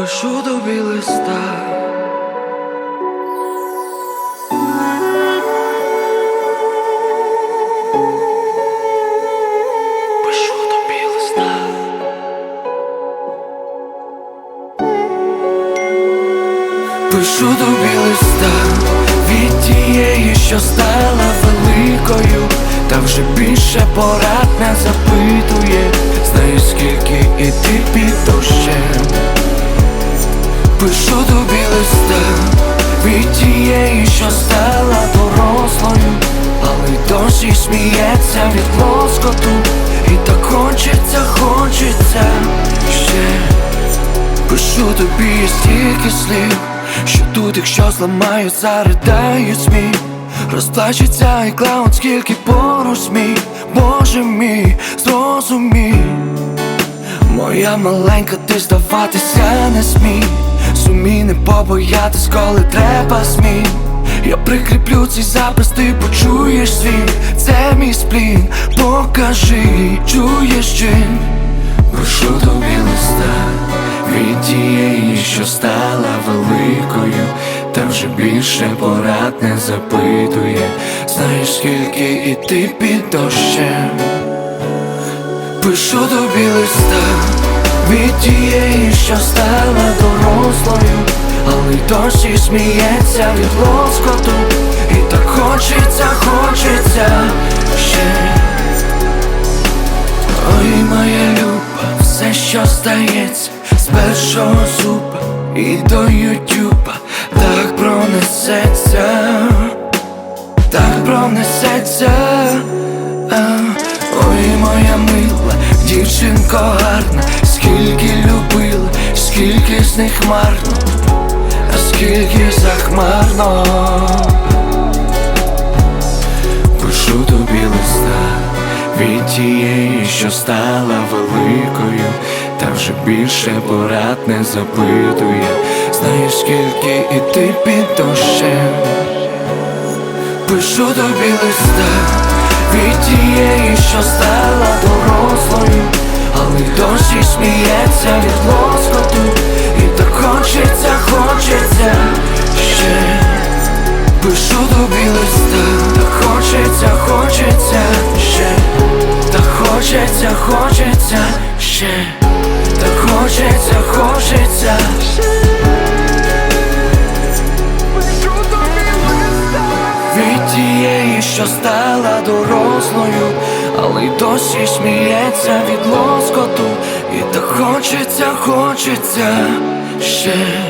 Пишу тобі листа. Пишу тобі листа. Пишу тобі листа від тієї, що стала великою, та вже більше порад не запитує, знаю скільки іти тієї, що стала дорослою, але досі сміється від лоскоту, і так хочеться, хочеться ще. Пишу тобі стільки слів, що тут, якщо зламаю, заридають сміх. Розплачеться і клаун, скільки поруч сміх Боже мій, зрозумій. Моя маленька, ти здаватися не смій Сумій не побоятись, коли треба змін. Я прикріплю цей запис, ти почуєш свій Це мій сплін, покажи, чуєш чин. Прошу тобі листа від тієї, що стала великою, та вже більше порад не запитує, знаєш скільки іти під дощем. Пишу тобі листа від тієї, що стала дорослою, але й досі сміється від лоскоту, і так хочеться, хочеться ще. Ой, моя люба, все, що стається з першого зуба і до ютюба так пронесеться, так пронесеться. Ой, моя мила, дівчинко гарна, скільки любила, скільки з них марно, а скільки захмарно. Пишу тобі листа від тієї, що стала великою, та вже більше порад не запитує, знаєш скільки іти під дощем. Пишу тобі листа від тієї, що стала але сміється від лоскоту, і так хочеться, хочеться ще. Пишу тобі листа, так хочеться, хочеться ще, так хочеться, хочеться ще, так хочеться, хочеться. Від тієї, що стала дорослою, але досі сміється від лоскоту, і так хочеться, хочеться ще.